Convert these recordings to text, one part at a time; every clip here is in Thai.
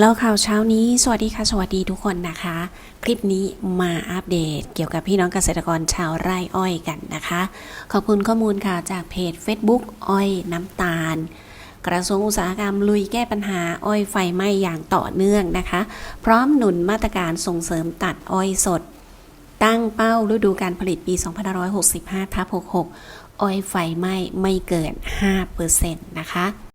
แล้วข่าวเช้านี้ สวัสดีค่ะ สวัสดีทุกคนนะคะ คลิปนี้มาอัปเดตเกี่ยวกับพี่น้องเกษตรกรชาวไร่อ้อยกันนะคะ ขอบคุณข้อมูลค่ะจากเพจ Facebook อ้อยน้ำตาล กระทรวงอุตสาหกรรมลุยแก้ปัญหาอ้อยไฟไหม้อย่างต่อเนื่องนะคะ พร้อมหนุนมาตรการส่งเสริมตัดอ้อยสด ตั้งเป้าฤดูการผลิตปี 2565ทับ66 อ้อยไฟไหม้ไม่เกิน 5%นะคะ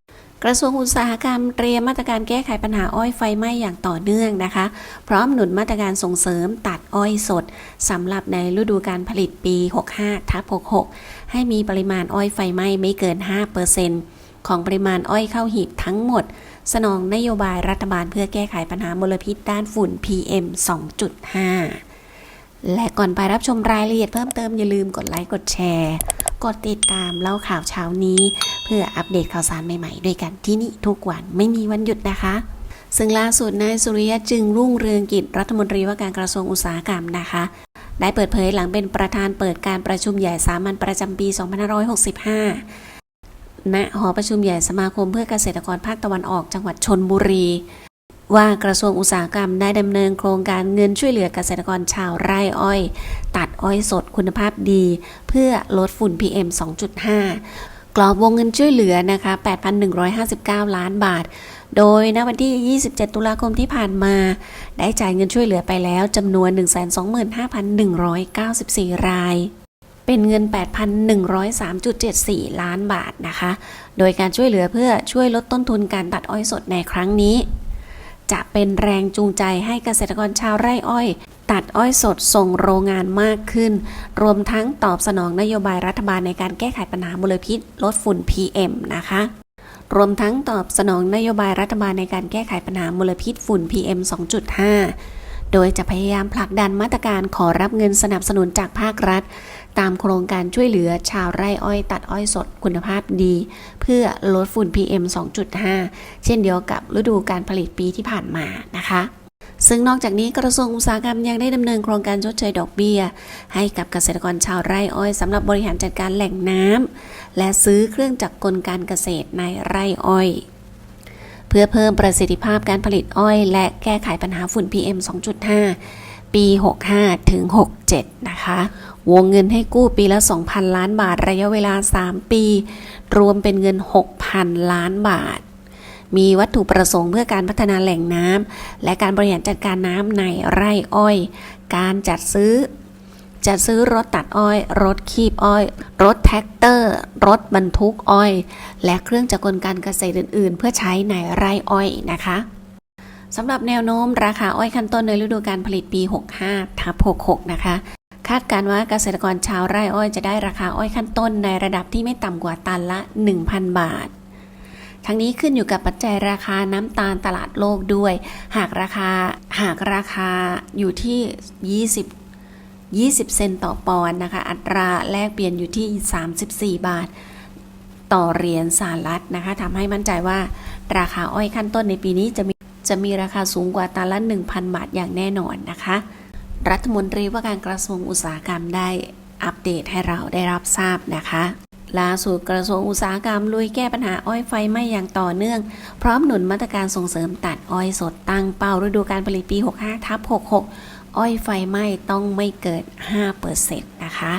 กระทรวงอุตสาหกรรมเตรียมมาตรการแก้ไขปัญหาอ้อยไฟไหม้อย่างต่อเนื่องนะคะ พร้อมหนุนมาตรการส่งเสริมตัดอ้อยสดสำหรับในฤดูการผลิตปี 65ทับ66 ให้มีปริมาณอ้อยไฟไหม้ไม่เกิน 5%ของปริมาณอ้อยเข้าหีบทั้งหมด สนองนโยบายรัฐบาลเพื่อแก้ไขปัญหามลพิษด้านฝุ่น PM 2.5 และก่อนไปรับชมรายละเอียดเพิ่มเติมอย่าลืมกดไลค์กดแชร์ กดติดตามเล่าข่าวเช้านี้ เพื่ออัปเดตข่าวสารใหม่ๆ ด้วยกันที่นี่ทุกวันไม่มีวันหยุดนะคะ ซึ่งล่าสุดนายสุริยะจึงรุ่งเรืองกิจรัฐมนตรีว่าการกระทรวงอุตสาหกรรมนะคะได้เปิดเผยหลังเป็นประธานเปิดการประชุมใหญ่สามัญประจำปี 2565 ณ หอประชุมใหญ่สมาคมเพื่อเกษตรกรภาคตะวันออกจังหวัดชนบุรี ว่ากระทรวงอุตสาหกรรมได้ดำเนินโครงการเงินช่วยเหลือเกษตรกรชาวไร่อ้อย ตัดอ้อยสดคุณภาพดี เพื่อลดฝุ่น PM 2.5 กรอบวงเงินช่วยเหลือนะคะ 8,159 ล้านบาท โดยณวันที่ 27 ตุลาคมที่ผ่านมา ได้จ่ายเงินช่วยเหลือไปแล้วจำนวน 125,194 รายเป็นเงิน 8,103.74 ล้านบาทนะคะ โดยการช่วยเหลือเพื่อช่วยลดต้นทุนการตัดอ้อยสดในครั้งนี้ จะเป็นแรงจูงใจให้เกษตรกรชาวไร่อ้อย ตัดอ้อยสดส่งโรงงานมากขึ้น รวมทั้งตอบสนองนโยบายรัฐบาลในการแก้ไขปัญหามลพิษ ลดฝุ่น PM นะคะรวมทั้งตอบสนองนโยบายรัฐบาลในการแก้ไขปัญหามลพิษฝุ่น PM 2.5 โดยจะพยายามผลักดันมาตรการขอรับเงินสนับสนุนจากภาครัฐ ตามโครงการช่วยเหลือชาวไร่อ้อยตัดอ้อยสดคุณภาพดี เพื่อลดฝุ่น PM 2.5 เช่นเดียวกับฤดูการผลิตปีที่ผ่านมานะคะซึ่งนอกจากนี้กระทรวงอุตสาหกรรมยังได้ดำเนินโครงการชดเชยดอกเบี้ย ให้กับเกษตรกรชาวไร่อ้อยสำหรับบริหารจัดการแหล่งน้ำและซื้อเครื่องจักรกลการเกษตรในไร่อ้อย เพื่อเพิ่มประสิทธิภาพการผลิตอ้อย และแก้ไขปัญหาฝุ่น PM 2.5 ปี 65 ถึง 67 นะคะ วงเงินให้กู้ปีละ 2,000 ล้านบาท ระยะเวลา 3 ปี รวมเป็นเงิน 6,000 ล้านบาท มีวัตถุประสงค์เพื่อการพัฒนาแหล่งน้ำและการบริหารจัดการน้ำในไร่อ้อย การจัดซื้อจัดซื้อรถตัดอ้อย รถคีบอ้อย รถแท็กเตอร์ รถบรรทุกอ้อย และเครื่องจักรกลการเกษตรอื่น ๆ เพื่อใช้ในไร่อ้อยนะคะ สำหรับแนวโน้มราคาอ้อยขั้นต้นในฤดูการผลิตปี 65ทับ66 นะคะ คาดการว่าเกษตรกรชาวไร่อ้อยจะได้ราคาอ้อยขั้นต้นในระดับที่ไม่ต่ำกว่าตันละ 1,000 บาท ทั้งนี้ขึ้นอยู่กับปัจจัยราคาน้ำตาลตลาดโลกด้วย หากราคาหากราคาอยู่ที่ 20 20 เซนต์ต่อปอนด์นะคะ อัตราแลกเปลี่ยนอยู่ที่ 34 บาท ต่อเหรียญสหรัฐนะคะทำให้มั่นใจว่าราคาอ้อยขั้นต้นในปีนี้จะมี จะมีราคาสูงกว่าตันละ 1,000 บาทอย่างแน่นอนนะคะ รัฐมนตรีว่าการกระทรวงอุตสาหกรรมได้อัปเดตให้เราได้รับทราบนะคะล่าสุดกระทรวงอุตสาหกรรมลุยแก้ปัญหาอ้อยไฟไหม้อย่างต่อเนื่อง พร้อมหนุนมาตรการส่งเสริมตัดอ้อยสดตั้งเป้าฤดูการผลิตปี 65ทับ66 อ้อยไฟไหม้ต้องไม่เกิน5%นะคะ